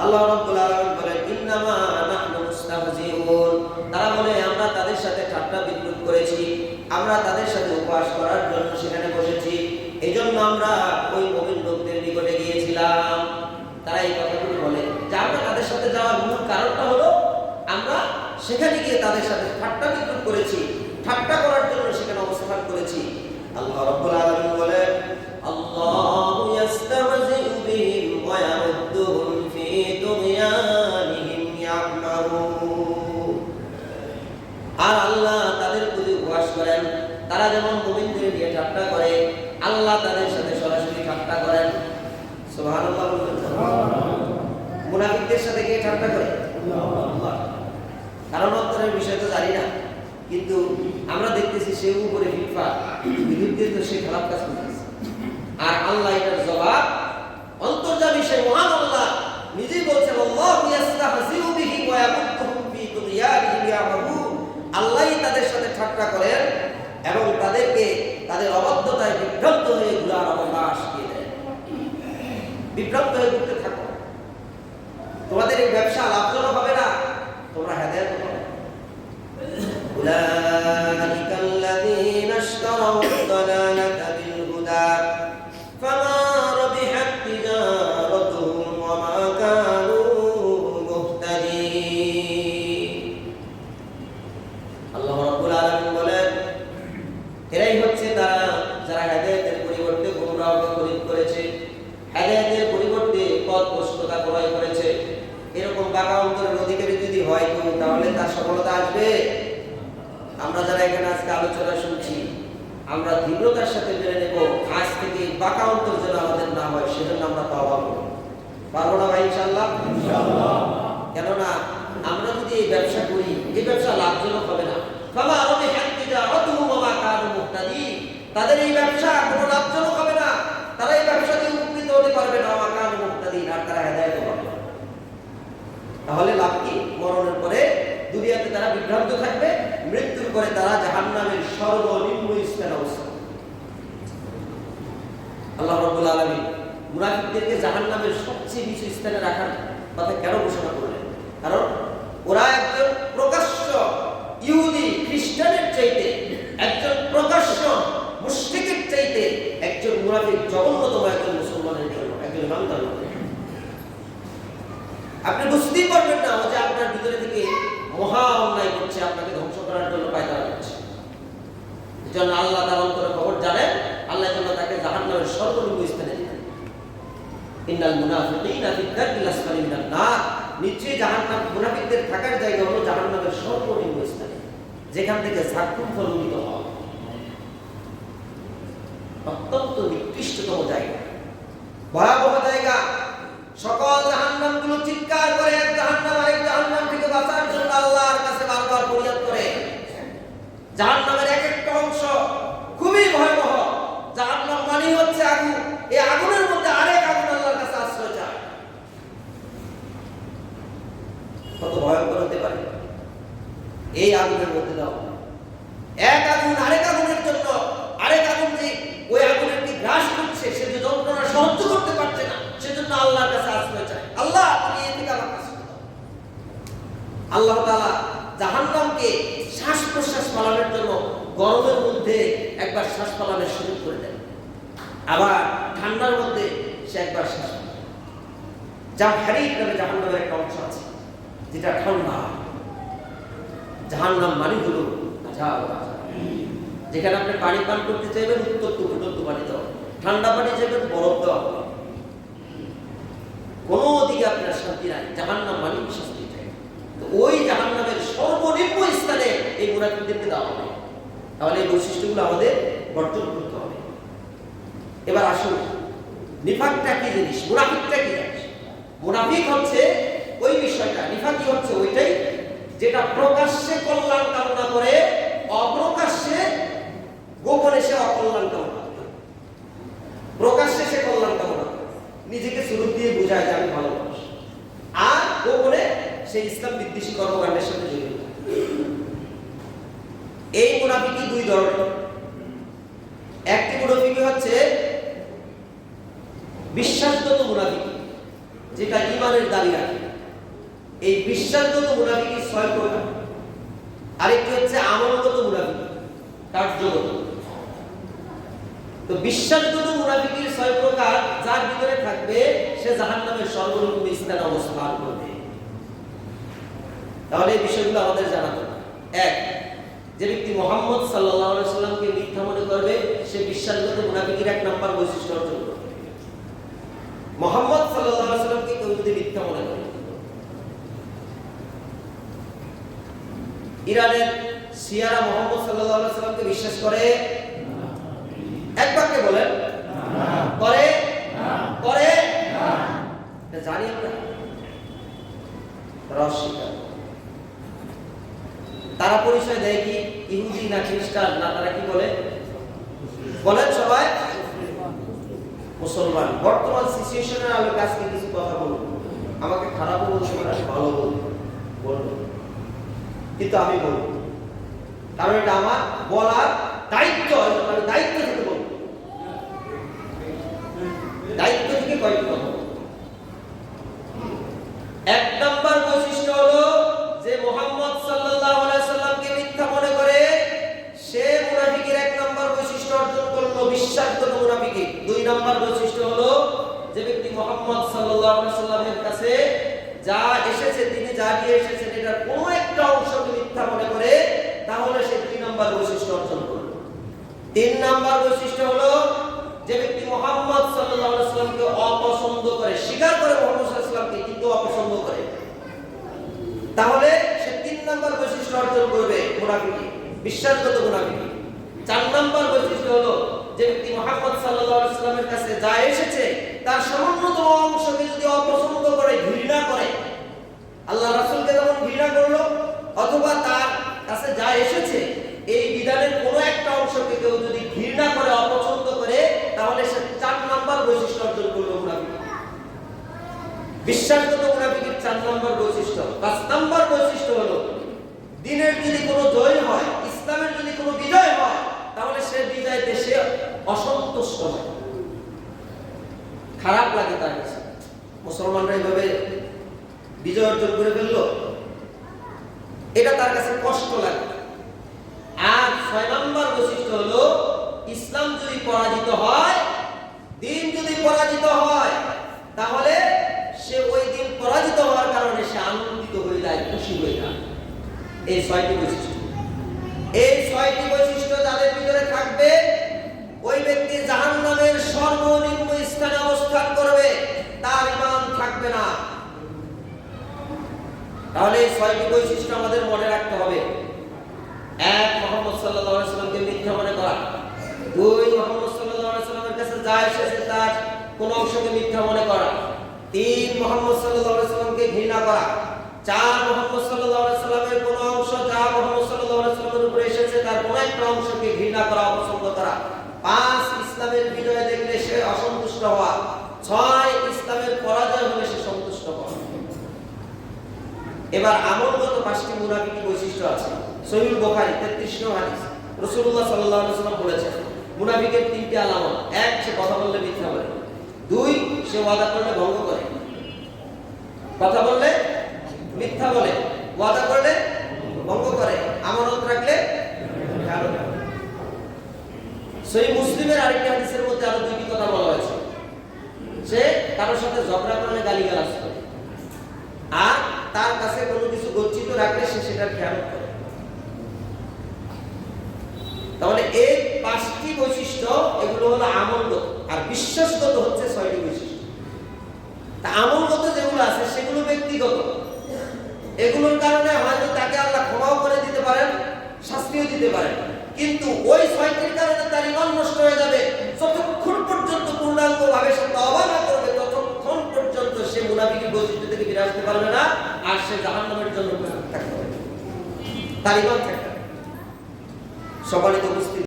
আল্লাহ রাব্বুল আলামিন বলেন, ইন্নামা নাহনু মুস্তাহজিউন। তারা বলে, আমরা তাদের সাথে ঠাট্টা বিদ্রুপ করেছি। আমরা তাদের সাথে উপবাস করার জন্য সেখানে বসেছি। এজন্য আমরা ওই মুমিন লোকদের নিকটে গিয়েছিলাম। তারা এই কথাগুলো বলে। যে তাদের সাথে যাওয়ার মূল কারণটা হলো, আমরা সেখানে গিয়ে তাদের সাথে ঠাট্টা বিদ্রুপ করেছি। ঠাট্টা করার জন্য সেখানে অবস্থান করেছি। আল্লাহ রাব্বুল আলামিন বলেন আল্লাহু আর আল্লাহ তাদের প্রতি উপবাস করেন। তারা যেমন মুমিনদের নিয়ে ঠাট্টা করে, আল্লাহ তাদের সাথে সরাসরি ঠাট্টা করেন। মুনাফিকদের সাথে কে ঠাট্টা করে? কারণ অন্তরের বিষয় তো জানি না। কিন্তু আমরা দেখতেছি সে উপরে ফিটফা বিরুদ্ধে তো সে খারাপ কাজ করতেছে। আর আল্লাহ এটার জবাব অন্তর্জামী বিষয় মহান আল্লাহ নিজেই বলছেন, আল্লাহ ইয়াস্তাহজিউ বিহি ওয়া ইয়ামুদ্দুহুম ফি তুগয়ানিহিম ইয়ামাহুন আল্লাহই তাদের সাথে ঠাট্টা করেন এবং তাদেরকে তাদের অবদ্ধতায় বিভ্রান্ত হয়ে ঘুরার অবকাশ দিয়ে দেয় বিভ্রান্ত হয়ে ঘুরতে থাকো যদি তাহলে তার সফলতা আসবে। আমরা যারা এখানে আজকে আলোচনা শুনছি আমরা তীব্রতার সাথে মেনে নেব। আজ থেকে বাঁকা অন্তর যেন আমাদের না হয় সেজন্য আমরা পাওয়া করব পারব না ভাই ইনশাল্লাহ কেননা আমরা যদি এই ব্যবসা করি এই ব্যবসা লাভজনক হবে না। বাবা মুক্তাদি তাদের এই ব্যবসা কোনো লাভজনক হবে না। তারা এই ব্যবসা উপকৃত হতে পারবে না বাবা কারু মুক্তাদি আর তারা হেদায়ত পাবে না। তাহলে লাভ কি? মরণের পরে দুনিয়াতে তারা বিভ্রান্ত থাকবে, মৃত্যুর পরে তারা জাহান্নামের সর্বনিম্ন স্থানে অবস্থান আল্লাহ রাব্বুল আলামিন মুনাফিকদেরকে জাহান্নামের সবচেয়ে নিচু স্থানে রাখার কথা কেন ঘোষণা করলেন? কারণ ওরা একজন প্রকাশ্য ইহুদি খ্রিস্টানের চাইতে, একজন প্রকাশ্য মুশরিকের চাইতে একজন মুনাফিক জঘন্যতম একজন মুসলমানের জন্য, একজন আপনি বুঝতেই পারবেন না ও যে আপনার ভিতরে থেকে মহা অন্যায় করছে, আপনাকে ধ্বংস করার জন্য পায়তারা করছে। জন্য আল্লাহ তার অন্তরে খবর জানেন, আল্লাহ যেন তাকে জাহান্নামের সর্বনিম্ন স্থানে ইন্নাল নার। নিশ্চয়ই জাহান্নাম মুনাফিকদের থাকার জায়গা হলো জাহান্নামের সর্বনিম্ন স্থানে, যেখান থেকে হয়। অত্যন্ত নিকৃষ্টতম জায়গা ভয়াবহ জায়গা সকল জাহান্নামগুলো চিৎকার করে এক জাহান্নাম আরেক জাহান্নাম থেকে বাঁচার জন্য আল্লাহর কাছে বারবার ফরিয়াদ করে জাহান্নামের এক একটা অংশ খুবই ভয়াবহ জাহান্নাম মানে হচ্ছে আগুন এই আগুনের মধ্যে আরেক আগুন আল্লাহর কাছে আশ্রয় চায় কত ভয়ঙ্কর হতে পারে এই আগুনের মধ্যে দাও এক আগুন আরেক আগুনের জন্য আরেক আগুন যে ওই আগুনের কি গ্রাস করছে সে যে যন্ত্রণা সহ্য করতে পারছে না সেজন্য আল্লাহর কাছে আশ্রয় চায় আল্লাহ তুমি এই থেকে আমার কাছে দাও। আল্লাহ তাআলা জাহান্নামকে শ্বাস প্রশ্বাস পালানোর জন্য গরমের মধ্যে একবার শ্বাস পালানোর সুযোগ করে দেন আবার ঠান্ডার মধ্যে সে একবার শ্বাস। যা হারিক নামে জাহান্নামের একটা অংশ আছে, যেটা ঠান্ডা জাহান্নাম মানে হলো। যেখানে আপনি পানি পান করতে চাইবেন উত্তপ্ত উত্তপ্ত পানি দেওয়া ঠান্ডা পানি চাইবেন, বরফ দেওয়া। কোনো দিকে আপনার শান্তি নাই, জাহান্নাম মানে শান্তি চাই তো ওই জাহান্নামের সর্বনিম্ন স্থানে এই মুনাফিকদেরকে দেওয়া হবে তাহলে এই বৈশিষ্ট্যগুলো আমাদের বর্জন করতে হবে। এবার আসুন, নিফাকটা কি জিনিস? মুনাফিকটা কি জিনিস? মুনাফিক হচ্ছে ওই বিষয়টা, নিফাকি হচ্ছে ওইটাই যেটা প্রকাশ্যে কল্যাণ কামনা করে, অপ্রকাশ্যে গোপনে সে অকল্যাণ কামনা করে। প্রকাশ্যে সে কল্যাণ কামনা করে। নিজেকে সুরুপ দিয়ে বোঝায় যে আমি ভালো মানুষ। আর গোপনে সে ইসলাম বিদ্বেষী কর্মকাণ্ডের সাথে জড়িত। এই মুনাফিকি দুই ধরনের একটি মুনাফিকি হচ্ছে বিশ্বাসগত মুনাফিকি যেটা ইমানের দাবি রাখে এই বিশ্বাসগত মুনাফিকি ছয় প্রকার আরেকটি হচ্ছে আমলগত মুনাফিকি তাহলে এই বিষয়গুলো আমাদের হবে এক, যে ব্যক্তি মোহাম্মদ সাল্লামকে মিথ্যা মনে করবে, সে বিশ্বাসগত মুনাফিকির এক নাম্বার বৈশিষ্ট্য অর্জন করবে। মোহাম্মদ সাল্লামকে কেউ যদি মিথ্যা মনে করে। ইরানের সিয়ারা মোহাম্মদ আলাইহি সাল্লামকে বিশ্বাস করে? এক বাক্যে বলেন। করে? করে? জানি আমরা। তারা তারা পরিচয় দেয় কি? ইহুদি না খ্রিস্টান? না, তারা কি বলে? বলেন সবাই। মুসলমান। বর্তমান সিচুয়েশনের আলোকে আজকে কিছু কথা বলব আমাকে খারাপও বলতে পারেন ভালো বলব বলব কিন্তু আমি বলব। কারণ এটা আমার বলার দায়িত্ব আমি দায়িত্ব থেকে বলব। দায়িত্ব থেকে কয়েকটি কথা এক নম্বর বৈশিষ্ট্য হলো যে মোহাম্মদ সাল্লাল্লাহু সাল্লামকে মিথ্যা মনে করে, সে মুনাফিকের এক নম্বর বৈশিষ্ট্য অর্জন করল বিশ্বাসগত মুনাফিকি। দুই নম্বর বৈশিষ্ট্য হলো যে ব্যক্তি মোহাম্মদ সাল্লাল্লাহু সাল্লামের কাছে যা এসেছে, তিনি যা দিয়ে এসেছেন, এটার কোনো একটা অংশকে মিথ্যা মনে করে তাহলে সে দুই নম্বর বৈশিষ্ট্য অর্জন করল। তিন নম্বর বৈশিষ্ট্য হলো যে ব্যক্তি মোহাম্মদ অপছন্দ করে, স্বীকার করে মোহাম্মদ কিন্তু অপছন্দ করে। তাহলে সে তিন বৈশিষ্ট্য অর্জন করবে বিশ্বাসগত চার নম্বর বৈশিষ্ট্য হলো যে ব্যক্তি মোহাম্মদ সাল্লাল্লাহু আলাইহি সাল্লামের কাছে যা এসেছে, তার সামান্যতম অংশকে যদি অপছন্দ করে ঘৃণা করে আল্লাহ রাসূলকে যেমন ঘৃণা করল অথবা তার কাছে যা এসেছে, এই বিধানের কোনো একটা অংশকে কেউ যদি ঘৃণা করে, অপছন্দ করে, তাহলে সে চার নম্বর বৈশিষ্ট্য অর্জন করল মুনাফিকি। বিশ্বাসগত মুনাফিকের চার নম্বর বৈশিষ্ট্য। পাঁচ নম্বর বৈশিষ্ট্য হলো, দিনের যদি কোনো জয় হয়, ইসলামের যদি কোনো বিজয় হয়, তাহলে সে বিজয়তে সে অসন্তুষ্ট হয়। খারাপ লাগে তার কাছে। মুসলমানরা এইভাবে বিজয় অর্জন করে ফেলল। এটা তার কাছে কষ্ট লাগে। আর ছয় নম্বর বৈশিষ্ট্য হলো, ইসলাম যদি পরাজিত হয়, দিন যদি পরাজিত হয়, তাহলে সে ওই দিন পরাজিত হওয়ার কারণে সে আনন্দিত হয়ে যায়, খুশি হয়ে যায়। এই ছয়টি বৈশিষ্ট্য। এই ছয়টি বৈশিষ্ট্য যাদের ভিতরে থাকবে, ওই ব্যক্তি জাহান্নামের সর্বনিম্ন স্থানে অবস্থান করবে, তার ইমান থাকবে না। তাহলে এই ছয়টি বৈশিষ্ট্য আমাদের মনে রাখতে হবে। এক মোহাম্মদ সাল্লাল্লাহু আলাইহি সাল্লামকে মিথ্যা মনে করা। দুই মোহাম্মদ সাল্লাল্লাহু আলাইহি সাল্লামের কাছে যা এসেছে তার কোন অংশকে মিথ্যা মনে করা। তিন মোহাম্মদ সাল্লাল্লাহু আলাইহি সাল্লামকে ঘৃণা করা। চার মোহাম্মদ সাল্লাল্লাহু আলাইহি সাল্লামের কোন অংশ যা মোহাম্মদ সাল্লাল্লাহু আলাইহি সাল্লামের উপরে এসেছে তার কোন একটা অংশকে ঘৃণা করা, অপছন্দ করা। পাঁচ ইসলামের বিজয় দেখলে সে অসন্তুষ্ট হওয়া। ছয় ইসলামের পরাজয় হলে সে সন্তুষ্ট হওয়া। এবার আমলগত পাঁচটি মুনাফিকি বৈশিষ্ট্য আছে। সহিহ বুখারী 33 নং হাদিস। রাসূলুল্লাহ সাল্লাল্লাহু আলাইহি ওয়াসাল্লাম বলেছেন মুনাফিকের তিনটি আলামত, এক সে কথা বললে মিথ্যা বলে, দুই সে ওয়াদা করলে ভঙ্গ করে। কথা বললে মিথ্যা বলে, ওয়াদা করলে ভঙ্গ করে, আমানত রাখলে। সহিহ মুসলিমের আরেকটি হাদিসের মধ্যে আরও দুইটি কথা বলা হয়েছে। সে কারোর সাথে ঝগড়া করলে গালিগালাজ করে, আর তার কাছে কোনো কিছু গচ্ছিত রাখলে সে সেটার খেয়াল করে তাহলে এই পাঁচটি বৈশিষ্ট্য, এগুলো হলো আমলগত। আর বিশ্বাসগত হচ্ছে ছয়টি বৈশিষ্ট্য। তা আমলগত যেগুলো আছে, সেগুলো ব্যক্তিগত। এগুলোর কারণে হয়তো তাকে আল্লাহ ক্ষমাও করে দিতে পারেন, শাস্তিও দিতে পারেন। কিন্তু ওই ছয়টির কারণে তার ইমান নষ্ট হয়ে যাবে। যতক্ষণ পর্যন্ত পূর্ণাঙ্গ ভাবে সে তওবা না করবে, ততক্ষণ পর্যন্ত সে মুনাফিকের বৈশিষ্ট্য থেকে ফিরে আসতে পারবে না, আর সে জাহান্নামের জন্য তার ইমান থাকতে হবে। সম্মানিত উপস্থিতি